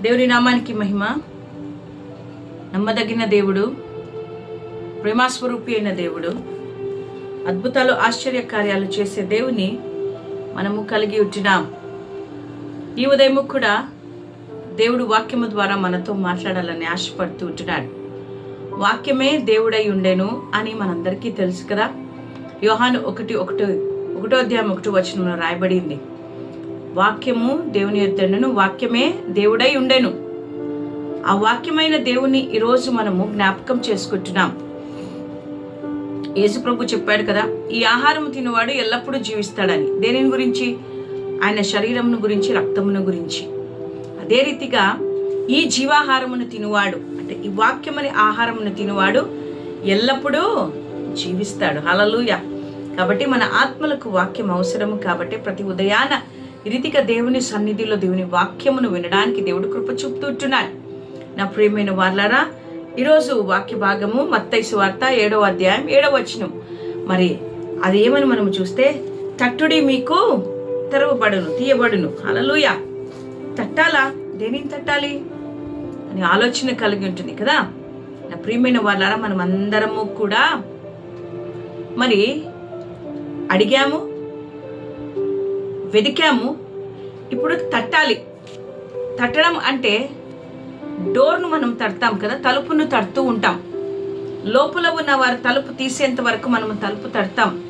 దేవుని నామానికి మహిమ. నమ్మదగిన దేవుడు ప్రేమాస్వరూపి అయిన దేవుడు అద్భుతాలు ఆశ్చర్య కార్యాలు చేసే దేవుని మనము కలిగి ఉంటున్నాం. ఈ ఉదయము కూడా దేవుడు వాక్యము ద్వారా మనతో మాట్లాడాలని ఆశపడుతూ ఉంటున్నాడు. వాక్యమే దేవుడై ఉండెను అని మనందరికీ తెలుసు కదా. యోహాను ఒకటి ఒకటి ఒకటో అధ్యాయం ఒకటి వచనంలో రాయబడింది. వాక్యము దేవుని యొద్దను వాక్యమే దేవుడై ఉండెను. ఆ వాక్యమైన దేవుని ఈరోజు మనము జ్ఞాపకం చేసుకుంటున్నాం. యేసుప్రభు చెప్పాడు కదా ఈ ఆహారం తినవాడు ఎల్లప్పుడూ జీవిస్తాడని. దేనిని గురించి? ఆయన శరీరమును గురించి రక్తమును గురించి. అదే రీతిగా ఈ జీవాహారమును తినువాడు అంటే ఈ వాక్యమని ఆహారమును తినువాడు ఎల్లప్పుడూ జీవిస్తాడు. హలలుయ కాబట్టి మన ఆత్మలకు వాక్యం అవసరము కాబట్టి ప్రతి ఉదయాన రీతిగా దేవుని సన్నిధిలో దేవుని వాక్యమును వినడానికి దేవుడు కృప చూపుతుంటున్నాడు. నా ప్రియమైన వాళ్ళారా ఈరోజు వాక్య భాగము మత్తైసు వార్త ఏడవ అధ్యాయం ఏడవ వచనం. మరి అది ఏమని మనం చూస్తే తట్టుడి మీకు తెరవబడును తీయబడును. అలలుయ తట్టాలా? దేనిని తట్టాలి? అని ఆలోచన కలిగి ఉంటుంది కదా. నా ప్రియమైన వాళ్ళారా మనం అందరము కూడా మరి అడిగాము వెదికాము. ఇప్పుడు తట్టాలి. తట్టడం అంటే డోర్ను మనం తడతాం కదా తలుపును తడుతూ ఉంటాం. లోపల ఉన్న వారు తలుపు తీసేంత వరకు మనం తలుపు తడతాం.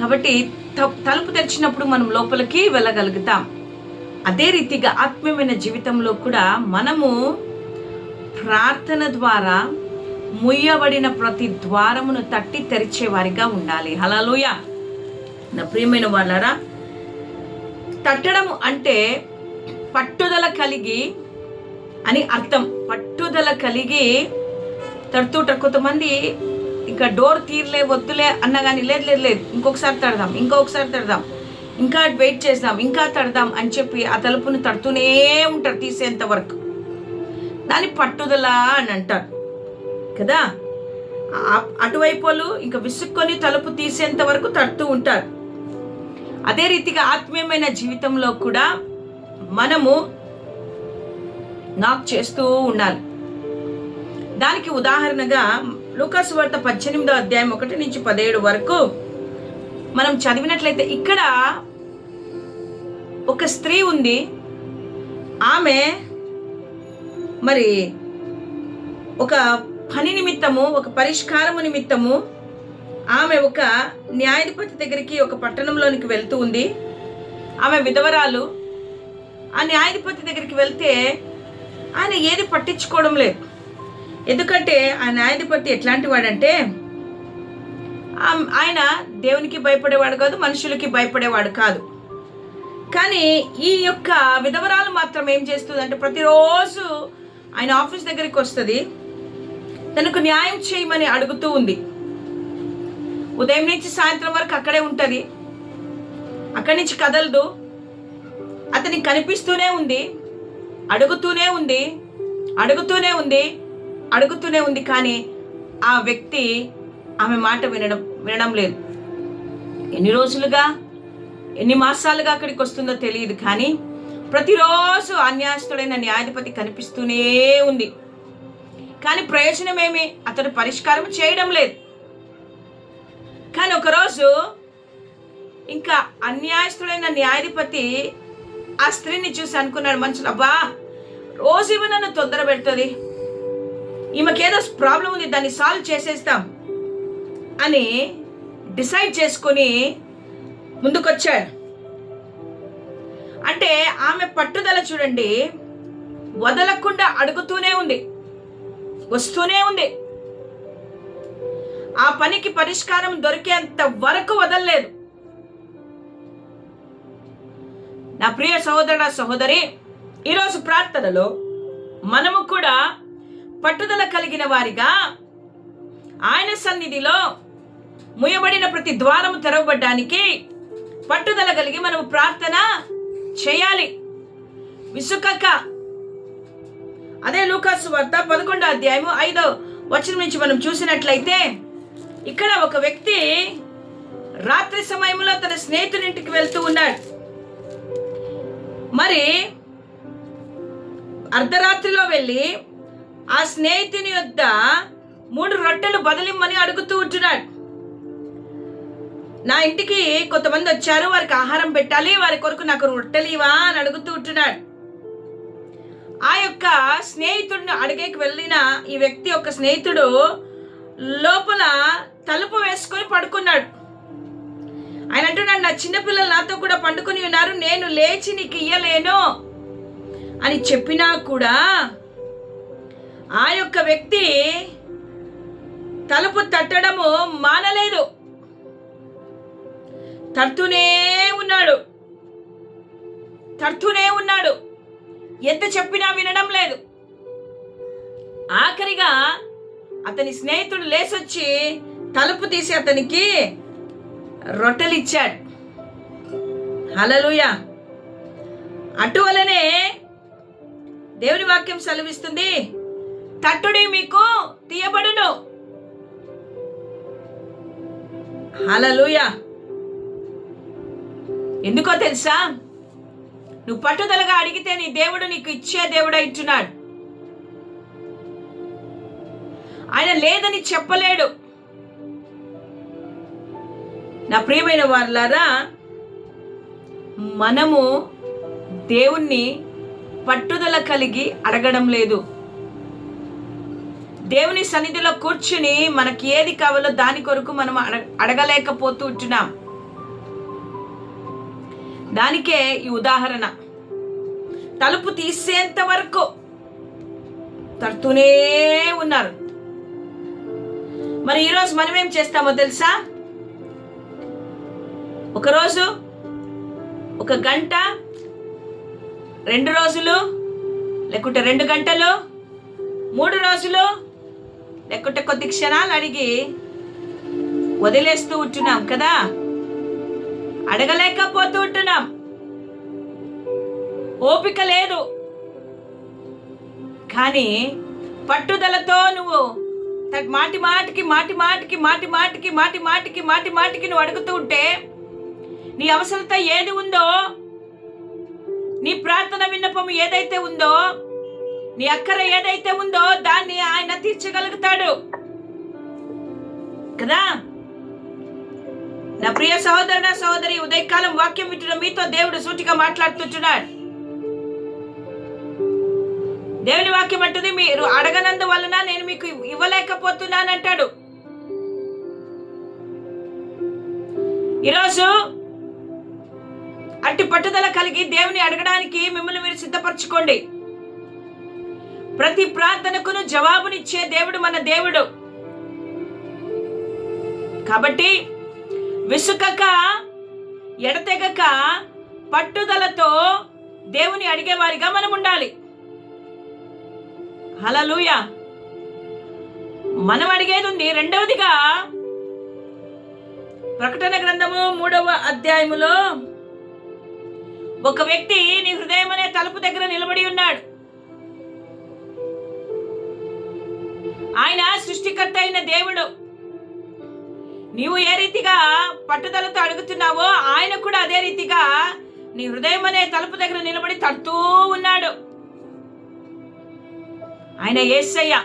కాబట్టి తలుపు తెరిచినప్పుడు మనం లోపలికి వెళ్ళగలుగుతాం. అదే రీతిగా ఆత్మీయమైన జీవితంలో కూడా మనము ప్రార్థన ద్వారా ముయ్యబడిన ప్రతి ద్వారమును తట్టి తెరిచేవారిగా ఉండాలి. హలలుయ నా ప్రియమైన వాళ్ళారా తట్టడం అంటే పట్టుదల కలిగి అని అర్థం. పట్టుదల కలిగి తడుతుంటారు. కొంతమంది ఇంకా డోర్ తీరలే వద్దులే అన్న కానీ లేదు లేదు లేదు. ఇంకొకసారి తడదాం ఇంకొకసారి తడదాం. ఇంకా వెయిట్ చేద్దాం ఇంకా తడదాం అని చెప్పి ఆ తలుపుని తడుతూనే ఉంటారు తీసేంత వరకు. దాని పట్టుదల అని అంటారు. కదా? అటువైపు వాళ్ళు ఇంకా విసుక్కొని తలుపు తీసేంత వరకు తడుతూ ఉంటారు. అదే రీతిగా ఆత్మీయమైన జీవితంలో కూడా మనము నాకు చేస్తూ ఉండాలి. దానికి ఉదాహరణగా లూకాసు వార్త పద్దెనిమిదో అధ్యాయం ఒకటి నుంచి పదిహేడు వరకు మనం చదివినట్లయితే ఇక్కడ ఒక స్త్రీ ఉంది. ఆమె మరి ఒక పని నిమిత్తము ఒక పరిష్కారము నిమిత్తము ఆమె ఒక న్యాయాధిపతి దగ్గరికి ఒక పట్టణంలోనికి వెళ్తూ ఉంది. ఆమె విధవరాలు ఆ న్యాయాధిపతి దగ్గరికి వెళ్తే ఆయన ఏది పట్టించుకోవడం లేదు. ఎందుకంటే ఆ న్యాయాధిపతి ఎట్లాంటి వాడంటే ఆయన దేవునికి భయపడేవాడు కాదు మనుషులకి భయపడేవాడు కాదు. కానీ ఈ యొక్క విధవరాలు మాత్రం ఏం చేస్తుంది అంటే ప్రతిరోజు ఆయన ఆఫీస్ దగ్గరికి వస్తుంది. తనకు న్యాయం చేయమని అడుగుతూ ఉంది. ఉదయం నుంచి సాయంత్రం వరకు అక్కడే ఉంటుంది. అక్కడి నుంచి కదలదు. అతనికి కనిపిస్తూనే ఉంది. అడుగుతూనే ఉంది. అడుగుతూనే ఉంది. అడుగుతూనే ఉంది కానీ ఆ వ్యక్తి ఆమె మాట వినడం వినడం లేదు. ఎన్ని రోజులుగా ఎన్ని మాసాలుగా అక్కడికి వస్తుందో తెలియదు కానీ ప్రతిరోజు అన్యాయస్తుడైన న్యాయాధిపతి కనిపిస్తూనే ఉంది. కానీ ప్రయోజనమేమి? అతడు పరిష్కారం చేయడం లేదు. కానీ ఒకరోజు ఇంకా అన్యాయస్తుడైన న్యాయాధిపతి ఆ స్త్రీని చూసి అనుకున్నాడు మనుషులు అబ్బా రోజు ఇవి నన్ను తొందర పెడుతుంది. ఈమెకేదో ప్రాబ్లం ఉంది దాన్ని సాల్వ్ చేసేస్తాం. అని డిసైడ్ చేసుకొని ముందుకొచ్చాడు. అంటే ఆమె పట్టుదల చూడండి వదలకుండా అడుగుతూనే ఉంది వస్తూనే ఉంది. ఆ పనికి పరిష్కారం దొరికేంత వరకు వదలలేదు. నా ప్రియ సహోదరుడ సహోదరి ఈరోజు ప్రార్థనలో మనము కూడా పట్టుదల కలిగిన వారిగా ఆయన సన్నిధిలో ముయబడిన ప్రతి ద్వారము తెరవబడ్డానికి పట్టుదల కలిగి మనము ప్రార్థన చేయాలి. విసుకక. అదే లూకాసు వార్త పదకొండో అధ్యాయము ఐదో వచనం నుంచి మనం చూసినట్లయితే ఇక్కడ ఒక వ్యక్తి రాత్రి సమయంలో తన స్నేహితుడింటికి వెళ్తూ ఉన్నాడు. మరి అర్ధరాత్రిలో వెళ్ళి ఆ స్నేహితుని యొద్ద మూడు రొట్టెలు బదిలిమ్మని అడుగుతూ ఉంటున్నాడు. నా ఇంటికి కొంతమంది వచ్చారు వారికి ఆహారం పెట్టాలి వారి కొరకు నాకు రొట్టెలు ఇవా అని అడుగుతూ ఉంటున్నాడు. ఆ యొక్క స్నేహితుడిని అడిగేకి వెళ్ళిన ఈ వ్యక్తి యొక్క స్నేహితుడు లోపల తలుపు వేసుకొని పడుకున్నాడు. ఆయన అంటున్నాడు నా చిన్నపిల్లలు నాతో కూడా పండుకొని ఉన్నారు. నేను లేచి నీకు ఇయ్యలేను. అని చెప్పినా కూడా ఆ యొక్క వ్యక్తి తలుపు తట్టడము మానలేదు. తడుతూనే ఉన్నాడు. తడుతూనే ఉన్నాడు. ఎంత చెప్పినా వినడం లేదు. ఆఖరిగా అతని స్నేహితుడు లేసొచ్చి తలుపు తీసి అతనికి రొట్టెలు ఇచ్చాడు హలలుయ అటువలనే దేవుని వాక్యం సెలవిస్తుంది తట్టుడి మీకు తీయబడును. హలలుయ ఎందుకో తెలుసా? నువ్వు పట్టుదలగా అడిగితే నీ దేవుడు నీకు ఇచ్చే దేవుడు ఆయన లేదని చెప్పలేడు. నా ప్రియమైన వారులారా మనము దేవుణ్ణి పట్టుదల కలిగి అడగడం లేదు. దేవుని సన్నిధిలో కూర్చుని మనకి ఏది కావాలో దాని కొరకు మనం అడగ అడగలేకపోతూ ఉంటున్నాం. దానికే ఈ ఉదాహరణ. తలుపు తీసేంత వరకు తడుతూనే ఉన్నారు. మరి ఈరోజు మనం ఏం చేస్తామో తెలుసా? ఒకరోజు ఒక గంట రెండు రోజులు లేకుంటే రెండు గంటలు మూడు రోజులు లేకుంటే కొద్ది క్షణాలు అడిగి వదిలేస్తూ ఉంటున్నాం కదా? అడగలేకపోతూ ఉంటున్నాం. ఓపిక లేదు. కానీ పట్టుదలతో నువ్వు మాటి మాటికి మాటి మాటికి మాటి మాటికి మాటి మాటికి మాటి మాటికి నువ్వు అడుగుతూ ఉంటే నీ అవసరత ఏది ఉందో నీ ప్రార్థన విన్నపం ఏదైతే ఉందో నీ అక్కర ఏదైతే ఉందో దాన్ని ఆయన తీర్చగలుగుతాడు. కదా? నా ప్రియ సహోదరుడ సహోదరి ఉదయకాలం వాక్యం వింటున్న మీతో దేవుడు సూటిగా మాట్లాడుతుంటున్నాడు దేవుని వాక్యం అంటుంది మీరు అడగనందు వలన నేను మీకు ఇవ్వలేకపోతున్నానంటాడు. ఈరోజు అట్టి పట్టుదల కలిగి దేవుని అడగడానికి మిమ్మల్ని మీరు సిద్ధపరచుకోండి. ప్రతి ప్రార్థనకును జవాబునిచ్చే దేవుడు మన దేవుడు. కాబట్టి విసుకక ఎడతెగక పట్టుదలతో దేవుని అడిగేవారిగా మనం ఉండాలి హలలుయ మనం అడిగేది ఉంది రెండవదిగా ప్రకటన గ్రంథము మూడవ అధ్యాయములో ఒక వ్యక్తి నీ హృదయం అనే తలుపు దగ్గర నిలబడి ఉన్నాడు. ఆయన సృష్టికర్త అయిన దేవుడు. నీవు ఏ రీతిగా పట్టుదలతో అడుగుతున్నావో ఆయన కూడా అదే రీతిగా నీ హృదయం అనే తలుపు దగ్గర నిలబడి తడుతూ ఉన్నాడు. ఆయన ఏసయ్య.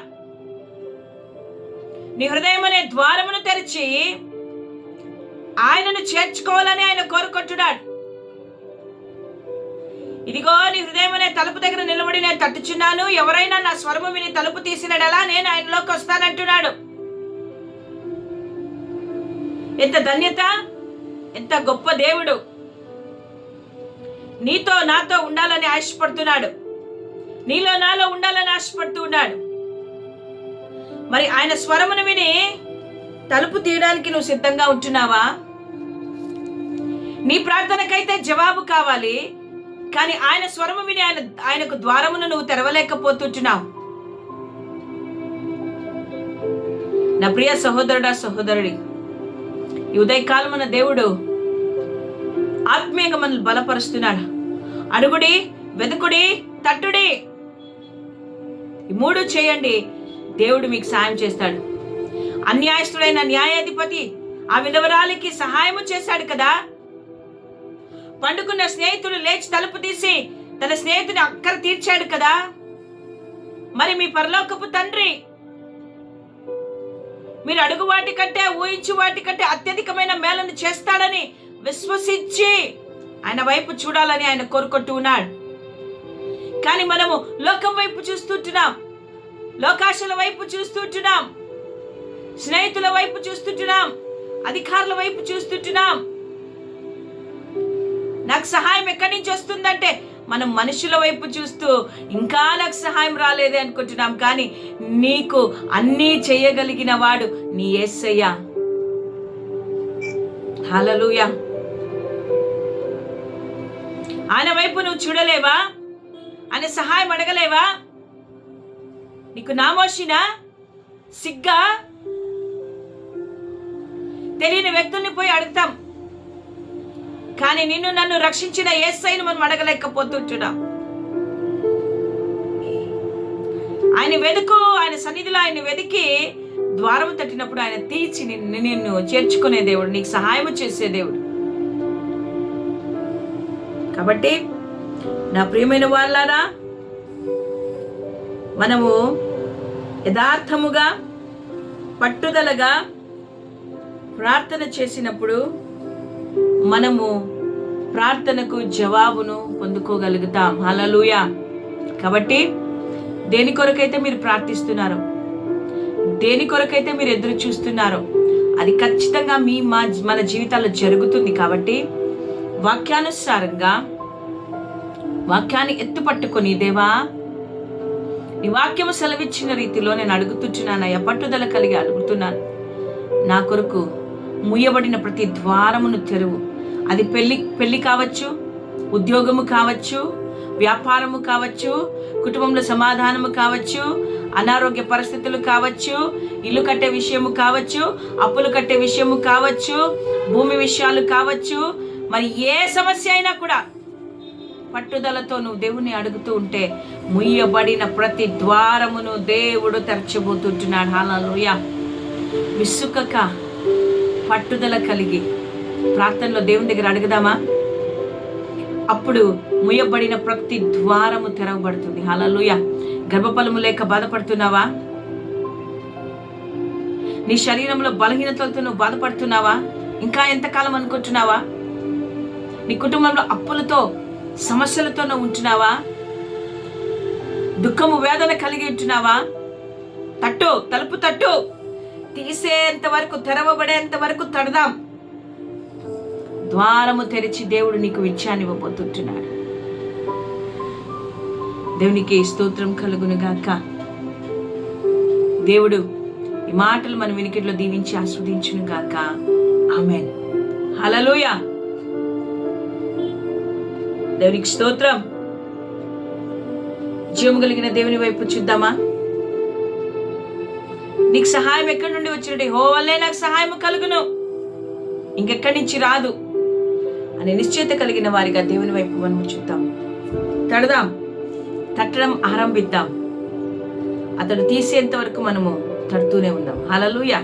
నీ హృదయం అనే ద్వారమును తెరిచి ఆయనను చేర్చుకోవాలని ఆయన కోరుకుంటున్నాడు. ఇదిగో నీ హృదయం అనే తలుపు దగ్గర నిలబడి నేను తట్టుచున్నాను. ఎవరైనా నా స్వరము విని తలుపు తీసినడలా నేను ఆయనలోకి వస్తానంటున్నాడు. ఎంత ధన్యత ఎంత గొప్ప దేవుడు. నీతో నాతో ఉండాలని ఆశపడుతున్నాడు. నీలో నాలో ఉండాలని ఆశపడుతూ ఉన్నాడు. మరి ఆయన స్వరమును విని తలుపు తీయడానికి నువ్వు సిద్ధంగా ఉంటున్నావా? నీ ప్రార్థనకైతే జవాబు కావాలి. కానీ ఆయన స్వరము విని ఆయన ఆయనకు ద్వారమును నువ్వు తెరవలేకపోతుంటున్నావు. నా ప్రియ సహోదరుడా సహోదరుడి ఈ ఉదయకాలమున దేవుడు ఆత్మీయంగా మనల్ని బలపరుస్తున్నాడు. అడుగుడి వెతుకుడి తట్టుడి. ఈ మూడు చేయండి. దేవుడు మీకు సాయం చేస్తాడు. అన్యాయస్తుడైన న్యాయాధిపతి ఆ విధవరాలికి సహాయము చేశాడు కదా? పండుకున్న స్నేహితుడు లేచి తలుపు తీసి తన స్నేహితుని అక్కర తీర్చాడు కదా? మరి మీ పరలోకపు తండ్రి మీరు అడుగు వాటి కంటే ఊహించు వాటి కంటే అత్యధికమైన మేలను చేస్తాడని విశ్వసించి ఆయన వైపు చూడాలని ఆయన కోరుకుంటూ ఉన్నాడు. కానీ మనము లోకం వైపు చూస్తుంటున్నాం. లోకాశల వైపు చూస్తుంటున్నాం. స్నేహితుల వైపు చూస్తుంటున్నాం. అధికారుల వైపు చూస్తుంటున్నాం. నాకు సహాయం ఎక్కడి నుంచి వస్తుందంటే మనం మనుషుల వైపు చూస్తూ ఇంకా నాకు సహాయం రాలేదే అనుకుంటున్నాం. కానీ నీకు అన్నీ చేయగలిగిన వాడు నీ ఎస్సయ్యా హలలుయా ఆయన వైపు నువ్వు చూడలేవా? ఆయన సహాయం అడగలేవా? నీకు నామోషినా? సిగ్గా? తెలియని వ్యక్తుల్ని పోయి అడుగుతాం. కానీ నిన్ను నన్ను రక్షించిన ఏసైను మనం అడగలేకపోతుంటున్నాం. ఆయన వెతుకు ఆయన సన్నిధిలో ఆయన వెతికి ద్వారము తట్టినప్పుడు ఆయన తీర్చి నిన్ను నిన్ను చేర్చుకునే దేవుడు నీకు సహాయం చేసే దేవుడు. కాబట్టి నా ప్రియమైన వాళ్ళారా మనము యథార్థముగా పట్టుదలగా ప్రార్థన చేసినప్పుడు మనము ప్రార్థనకు జవాబును పొందుకోగలుగుతాం. హలలుయ కాబట్టి దేని కొరకైతే మీరు ప్రార్థిస్తున్నారు దేని కొరకైతే మీరు ఎదురు చూస్తున్నారో అది ఖచ్చితంగా మీ మా మన జీవితాల్లో జరుగుతుంది కాబట్టి వాక్యానుసారంగా వాక్యాన్ని ఎత్తుపట్టుకొని దేవా నీ వాక్యము సెలవిచ్చిన రీతిలో నేను అడుగుతున్నానయ్యా పట్టుదల కలిగి అడుగుతున్నాను. నా కొరకు ముయ్యబడిన ప్రతి ద్వారమును తెరువు. అది పెళ్ళి పెళ్ళి కావచ్చు ఉద్యోగము కావచ్చు వ్యాపారము కావచ్చు కుటుంబంలో సమాధానము కావచ్చు అనారోగ్య పరిస్థితులు కావచ్చు ఇల్లు కట్టే విషయము కావచ్చు అప్పులు కట్టే విషయము కావచ్చు భూమి విషయాలు కావచ్చు మరి ఏ సమస్య అయినా కూడా పట్టుదలతో నువ్వు దేవుని అడుగుతూ ఉంటే ముయ్యబడిన ప్రతి ద్వారమును దేవుడు తెరచబోతుంటున్నాడు. హాలూయ విసుకక పట్టుదల కలిగి ప్రార్థనలో దేవుని దగ్గర అడుగుదామా? అప్పుడు ముయ్యబడిన ప్రతి ద్వారము తెరవబడుతుంది. హాలూయ గర్భఫలము లేక బాధపడుతున్నావా? నీ శరీరంలో బలహీనతలతో నువ్వు బాధపడుతున్నావా? ఇంకా ఎంతకాలం అనుకుంటున్నావా? నీ కుటుంబంలో అప్పులతో సమస్యలతోనే ఉంటున్నావా? దుఃఖము వేదన కలిగి ఉంటున్నావా? తట్టు తలుపు తట్టు. తీసేంత వరకు తెరవబడేంత వరకు తడదాం. ద్వారము తెరిచి దేవుడు నీకు విచ్చాన్ని ఇవ్వబోతుంటున్నాడు దేవునికి స్తోత్రం కలుగును గాక. దేవుడు ఈ మాటలు మన వినికిడిలో దీవించి ఆస్వాదించును గాక. ఆమెన్. హలలోయా దేవునికి స్తోత్రం. జీవము కలిగిన దేవుని వైపు చూద్దామా? నీకు సహాయం ఎక్కడి నుండి వచ్చినట్టు? హో వల్లే నాకు సహాయం కలుగును. ఇంకెక్కడి నుంచి రాదు. అనే నిశ్చయిత కలిగిన వారిగా దేవుని వైపు మనం చూద్దాం. తడదాం. తట్టడం ఆరంభిద్దాం. అతడు తీసేంత వరకు మనము తడుతూనే ఉన్నాం హలలుయా